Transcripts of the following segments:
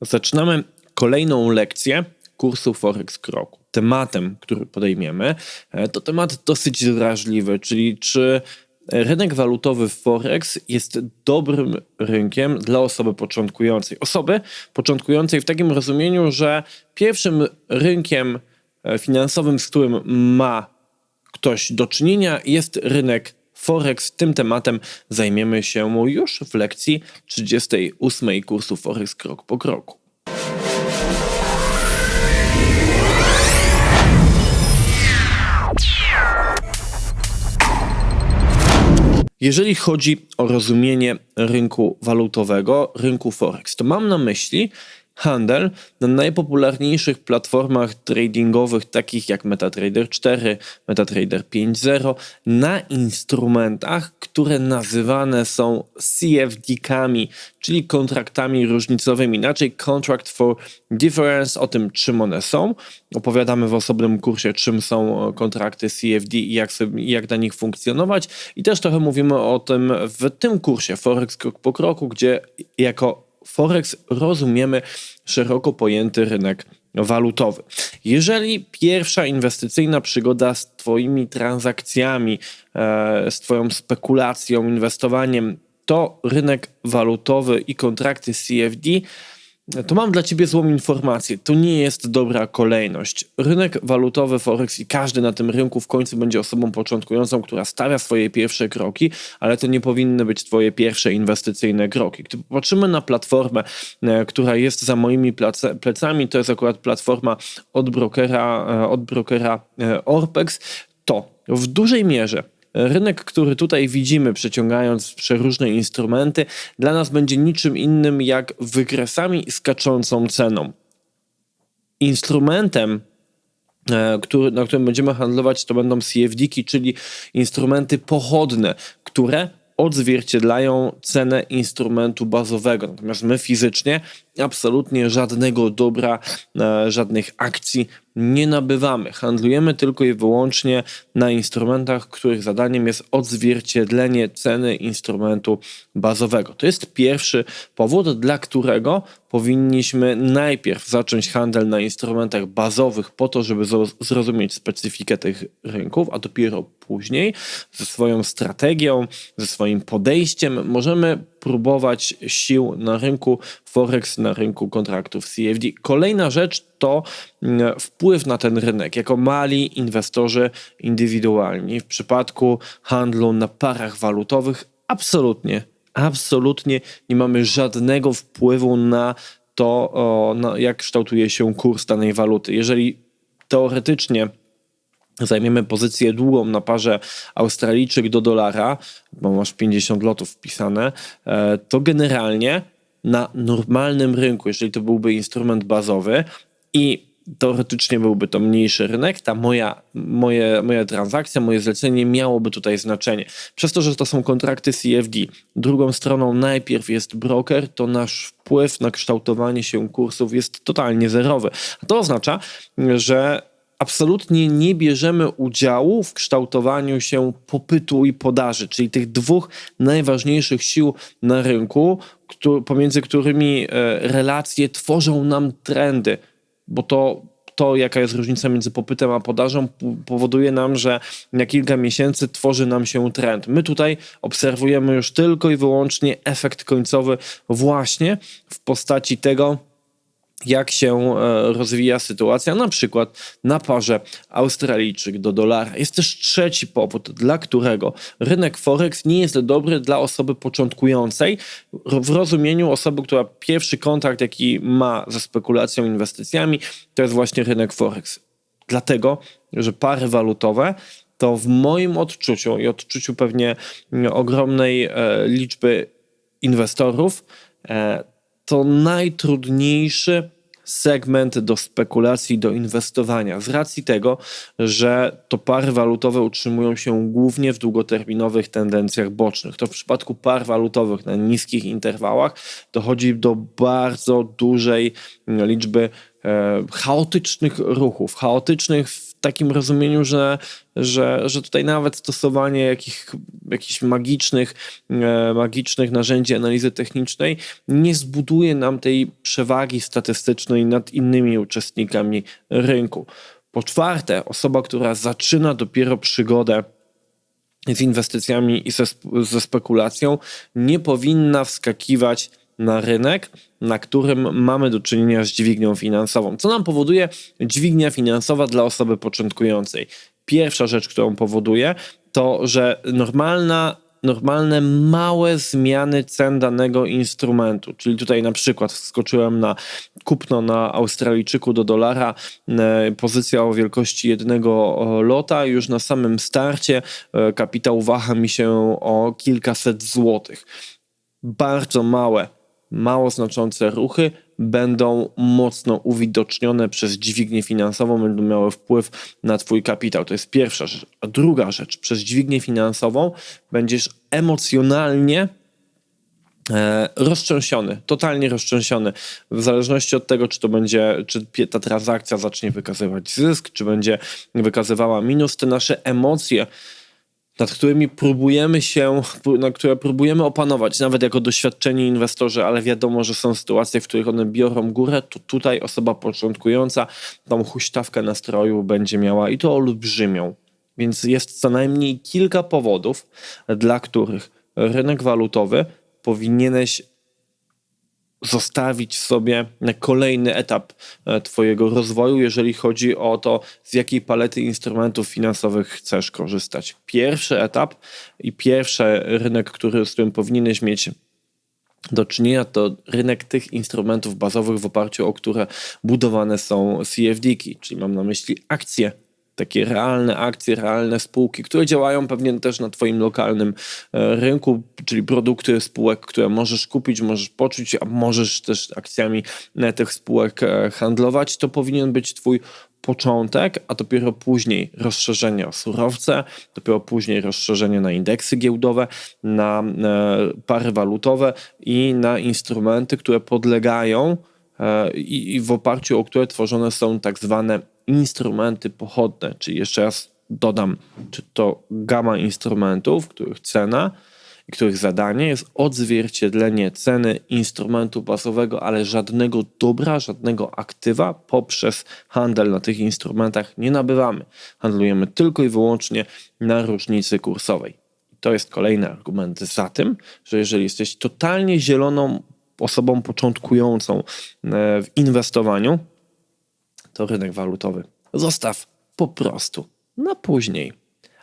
Zaczynamy kolejną lekcję kursu Forex Kroku. Tematem, który podejmiemy, e, to temat dosyć drażliwy, czyli czy rynek walutowy Forex jest dobrym rynkiem dla osoby początkującej. Osoby początkującej w takim rozumieniu, że pierwszym rynkiem e, finansowym, z którym ma ktoś do czynienia, jest rynek Forex. Tym tematem zajmiemy się już w lekcji 38 kursu Forex krok po kroku. Jeżeli chodzi o rozumienie rynku walutowego, rynku Forex, to mam na myśli handel na najpopularniejszych platformach tradingowych, takich jak MetaTrader 4, MetaTrader 5.0, na instrumentach, które nazywane są CFD-kami, czyli kontraktami różnicowymi, inaczej Contract for Difference, o tym czym one są. Opowiadamy w osobnym kursie, czym są kontrakty CFD i jak, sobie, jak na nich funkcjonować. I też trochę mówimy o tym w tym kursie Forex krok po kroku, gdzie jako Forex rozumiemy szeroko pojęty rynek walutowy. Jeżeli pierwsza inwestycyjna przygoda z Twoimi transakcjami, e, z Twoją spekulacją, inwestowaniem to rynek walutowy i kontrakty CFD, to mam dla Ciebie złą informację. To nie jest dobra kolejność. Rynek walutowy Forex i każdy na tym rynku w końcu będzie osobą początkującą, która stawia swoje pierwsze kroki, ale to nie powinny być Twoje pierwsze inwestycyjne kroki. Gdy popatrzymy na platformę, e, która jest za moimi plecami, to jest akurat platforma od brokera, e, od brokera e, Orpex, to w dużej mierze Rynek, który tutaj widzimy, przeciągając przeróżne instrumenty, dla nas będzie niczym innym jak wykresami skaczącą ceną. Instrumentem, e, który, na którym będziemy handlować, to będą CFD-ki, czyli instrumenty pochodne, które odzwierciedlają cenę instrumentu bazowego. Natomiast my fizycznie absolutnie żadnego dobra, e, żadnych akcji nie nabywamy. Handlujemy tylko i wyłącznie na instrumentach, których zadaniem jest odzwierciedlenie ceny instrumentu bazowego. To jest pierwszy powód, dla którego powinniśmy najpierw zacząć handel na instrumentach bazowych po to, żeby zrozumieć specyfikę tych rynków, a dopiero później ze swoją strategią, ze swoim podejściem możemy próbować sił na rynku Forex, na rynku kontraktów CFD. Kolejna rzecz to mm, wpływ na ten rynek jako mali inwestorzy indywidualni. W przypadku handlu na parach walutowych absolutnie, absolutnie nie mamy żadnego wpływu na to, na jak kształtuje się kurs danej waluty. Jeżeli teoretycznie zajmiemy pozycję długą na parze Australijczyk do dolara, bo masz 50 lotów wpisane, e, to generalnie na normalnym rynku, jeżeli to byłby instrument bazowy i teoretycznie byłby to mniejszy rynek, ta moja, moje, moja transakcja, moje zlecenie miałoby tutaj znaczenie. Przez to, że to są kontrakty CFD, drugą stroną najpierw jest broker, to nasz wpływ na kształtowanie się kursów jest totalnie zerowy. A to oznacza, że absolutnie nie bierzemy udziału w kształtowaniu się popytu i podaży, czyli tych dwóch najważniejszych sił na rynku, pomiędzy którymi e, relacje tworzą nam trendy, bo to to, jaka jest różnica między popytem a podażą, powoduje nam, że na kilka miesięcy tworzy nam się trend. My tutaj obserwujemy już tylko i wyłącznie efekt końcowy, właśnie w postaci tego, jak się e, rozwija sytuacja, na przykład na parze Australijczyk do dolara. Jest też trzeci powód, dla którego rynek Forex nie jest dobry dla osoby początkującej, w rozumieniu osoby, która pierwszy kontrakt, jaki ma ze spekulacją, inwestycjami, to jest właśnie rynek Forex. Dlatego, że pary walutowe to w moim odczuciu i odczuciu pewnie ogromnej e, liczby inwestorów, e, to najtrudniejszy segment do spekulacji, do inwestowania, z racji tego, że to pary walutowe utrzymują się głównie w długoterminowych tendencjach bocznych. To w przypadku par walutowych na niskich interwałach dochodzi do bardzo dużej liczby e, chaotycznych ruchów, chaotycznych w takim rozumieniu, że, że, że tutaj nawet stosowanie jakich, jakichś magicznych, e, magicznych narzędzi analizy technicznej nie zbuduje nam tej przewagi statystycznej nad innymi uczestnikami rynku. Po czwarte, osoba, która zaczyna dopiero przygodę z inwestycjami i ze, ze spekulacją, nie powinna wskakiwać na rynek, na którym mamy do czynienia z dźwignią finansową. Co nam powoduje dźwignia finansowa dla osoby początkującej? Pierwsza rzecz, którą powoduje, to że normalna normalne małe zmiany cen danego instrumentu. Czyli tutaj na przykład wskoczyłem na kupno na Australijczyku do dolara, e, pozycja o wielkości jednego lota, już na samym starcie e, kapitał waha mi się o kilkaset złotych. Bardzo małe mało znaczące ruchy będą mocno uwidocznione przez dźwignię finansową, będą miały wpływ na Twój kapitał. To jest pierwsza rzecz. A druga rzecz, przez dźwignię finansową będziesz emocjonalnie e, roztrzęsiony, totalnie roztrzęsiony. W zależności od tego, czy to będzie, czy ta transakcja zacznie wykazywać zysk, czy będzie wykazywała minus, te nasze emocje nad którymi próbujemy się, na które próbujemy opanować, nawet jako doświadczeni inwestorzy, ale wiadomo, że są sytuacje, w których one biorą górę, to tutaj osoba początkująca tą huśtawkę nastroju będzie miała i to olbrzymią. Więc jest co najmniej kilka powodów, dla których rynek walutowy powinieneś zostawić sobie na kolejny etap e, Twojego rozwoju, jeżeli chodzi o to, z jakiej palety instrumentów finansowych chcesz korzystać. Pierwszy etap i pierwszy rynek, który, z którym powinieneś mieć do czynienia, to rynek tych instrumentów bazowych, w oparciu o które budowane są CFD-ki, czyli mam na myśli akcje takie realne akcje, realne spółki, które działają pewnie też na Twoim lokalnym e, rynku, czyli produkty spółek, które możesz kupić, możesz poczuć, a możesz też akcjami tych spółek e, handlować, to powinien być Twój początek, a dopiero później rozszerzenie o surowce, dopiero później rozszerzenie na indeksy giełdowe, na e, pary walutowe i na instrumenty, które podlegają i w oparciu o które tworzone są tak zwane instrumenty pochodne, czyli jeszcze raz dodam, czy to gama instrumentów, których cena i których zadanie jest odzwierciedlenie ceny instrumentu bazowego, ale żadnego dobra, żadnego aktywa poprzez handel na tych instrumentach nie nabywamy. Handlujemy tylko i wyłącznie na różnicy kursowej. To jest kolejny argument za tym, że jeżeli jesteś totalnie zieloną osobą początkującą e, w inwestowaniu, to rynek walutowy. Zostaw po prostu na później.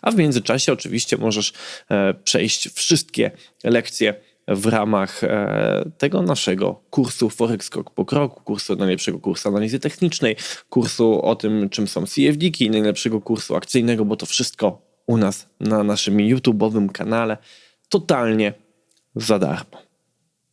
A w międzyczasie oczywiście możesz e, przejść wszystkie lekcje w ramach e, tego naszego kursu Forex krok po kroku, kursu najlepszego kursu analizy technicznej, kursu o tym, czym są CFD-ki, najlepszego kursu akcyjnego, bo to wszystko u nas na naszym YouTube'owym kanale totalnie za darmo.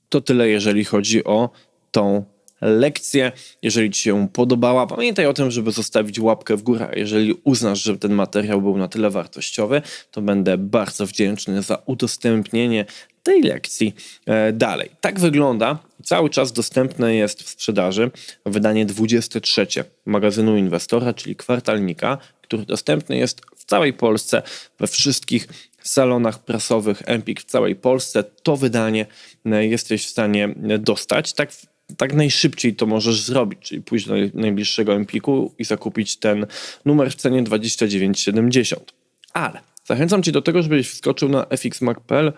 To tyle, jeżeli chodzi o tą lekcję. Jeżeli Ci się podobała, pamiętaj o tym, żeby zostawić łapkę w górę. Jeżeli uznasz, że ten materiał był na tyle wartościowy, to będę bardzo wdzięczny za udostępnienie tej lekcji e, dalej. Tak wygląda. Cały czas dostępne jest w sprzedaży wydanie 23 magazynu inwestora, czyli kwartalnika, który dostępny jest w całej Polsce, we wszystkich salonach prasowych Empik w całej Polsce. To wydanie e, jesteś w stanie dostać. Tak tak najszybciej to możesz zrobić, czyli pójść do najbliższego Empiku i zakupić ten numer w cenie 29,70. Ale zachęcam Cię do tego, żebyś wskoczył na fxmac.pl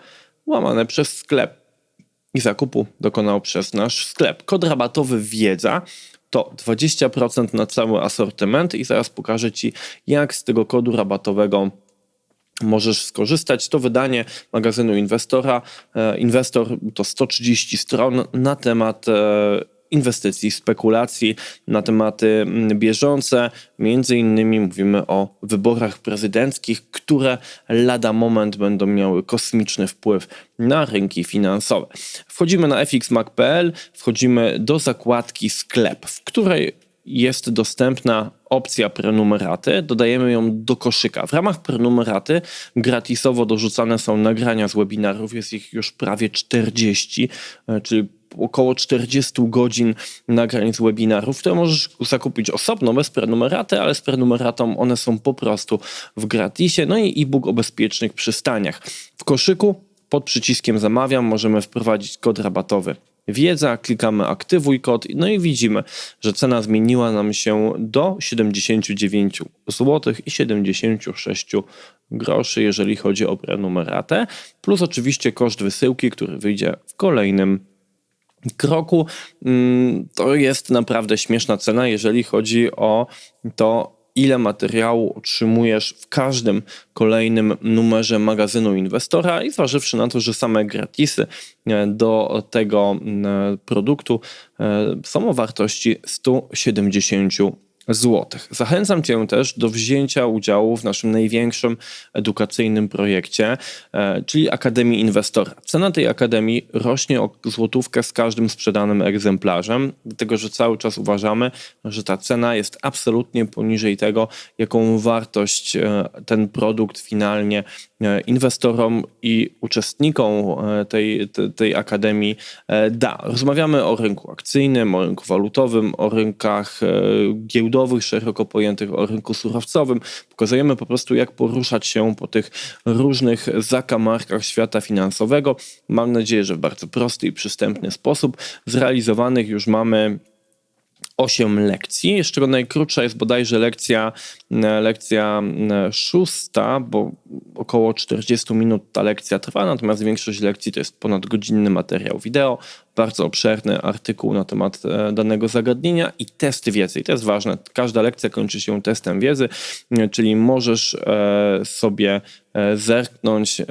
łamane przez sklep i zakupu dokonał przez nasz sklep. Kod rabatowy wiedza to 20% na cały asortyment i zaraz pokażę Ci, jak z tego kodu rabatowego możesz skorzystać. To wydanie magazynu Inwestora. E, Inwestor to 130 stron na temat e, inwestycji, spekulacji, na tematy mm, bieżące. Między innymi mówimy o wyborach prezydenckich, które lada moment będą miały kosmiczny wpływ na rynki finansowe. Wchodzimy na fxmac.pl, wchodzimy do zakładki sklep, w której jest dostępna opcja prenumeraty, dodajemy ją do koszyka. W ramach prenumeraty gratisowo dorzucane są nagrania z webinarów, jest ich już prawie 40, e, czyli około 40 godzin nagrań z webinarów, które możesz zakupić osobno, bez prenumeraty, ale z prenumeratą one są po prostu w gratisie. No i e-book o bezpiecznych przystaniach. W koszyku pod przyciskiem zamawiam możemy wprowadzić kod rabatowy wiedza, klikamy aktywuj kod, no i widzimy, że cena zmieniła nam się do 79 zł i 76 groszy, jeżeli chodzi o prenumeratę, plus oczywiście koszt wysyłki, który wyjdzie w kolejnym kroku. Mm, to jest naprawdę śmieszna cena, jeżeli chodzi o to, ile materiału otrzymujesz w każdym kolejnym numerze magazynu inwestora i zważywszy na to, że same gratisy e, do tego produktu e, są o wartości 170 złotych. Zachęcam Cię też do wzięcia udziału w naszym największym edukacyjnym projekcie, e, czyli Akademii Inwestora. Cena tej akademii rośnie o złotówkę z każdym sprzedanym egzemplarzem, dlatego że cały czas uważamy, że ta cena jest absolutnie poniżej tego, jaką wartość e, ten produkt finalnie e, inwestorom i uczestnikom tej, tej, akademii da. Rozmawiamy o rynku akcyjnym, o rynku walutowym, o rynkach giełdowych, giełdowych, szeroko pojętych o rynku surowcowym. Pokazujemy po prostu, jak poruszać się po tych różnych zakamarkach świata finansowego. Mam nadzieję, że w bardzo prosty i przystępny sposób. Zrealizowanych już mamy 8 lekcji, z czego najkrótsza jest bodajże lekcja, lekcja szósta, bo około 40 minut ta lekcja trwa, natomiast większość lekcji to jest ponad godzinny materiał wideo, bardzo obszerny artykuł na temat e, danego zagadnienia i testy wiedzy. I to jest ważne. Każda lekcja kończy się testem wiedzy, czyli możesz e, sobie e, zerknąć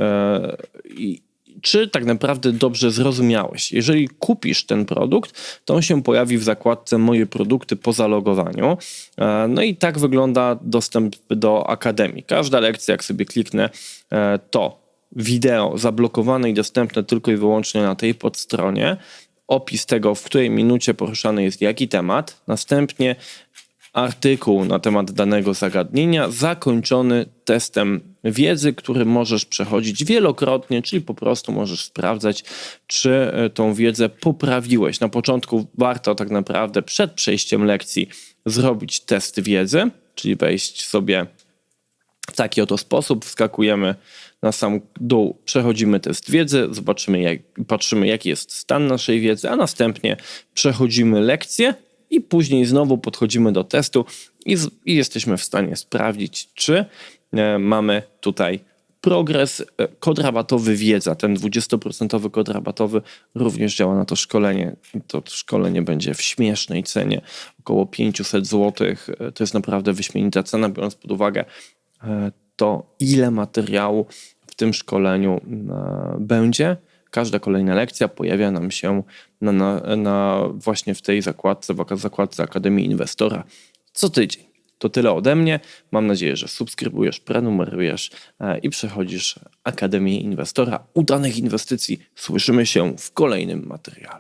i czy tak naprawdę dobrze zrozumiałeś. Jeżeli kupisz ten produkt, to on się pojawi w zakładce Moje produkty po zalogowaniu. E, no i tak wygląda dostęp do Akademii. Każda lekcja, jak sobie kliknę, e, to wideo zablokowane i dostępne tylko i wyłącznie na tej podstronie opis tego, w której minucie poruszany jest jaki temat, następnie artykuł na temat danego zagadnienia, zakończony testem wiedzy, który możesz przechodzić wielokrotnie, czyli po prostu możesz sprawdzać, czy e, tą wiedzę poprawiłeś. Na początku warto tak naprawdę przed przejściem lekcji zrobić test wiedzy, czyli wejść sobie w taki oto sposób, wskakujemy na sam dół, przechodzimy test wiedzy, zobaczymy, jak, patrzymy, jaki jest stan naszej wiedzy, a następnie przechodzimy lekcję i później znowu podchodzimy do testu i, z, i jesteśmy w stanie sprawdzić, czy e, mamy tutaj progres. E, kod rabatowy wiedza, ten 20% kod rabatowy również działa na to szkolenie. To szkolenie będzie w śmiesznej cenie, około 500 zł. E, to jest naprawdę wyśmienita cena, biorąc pod uwagę to, ile materiału w tym szkoleniu będzie każda kolejna lekcja pojawia nam się na, na, na właśnie w tej zakładce, w zakładce Akademii Inwestora co tydzień. To tyle ode mnie. Mam nadzieję, że subskrybujesz, prenumerujesz e, i przechodzisz Akademię Inwestora. Udanych inwestycji. Słyszymy się w kolejnym materiale.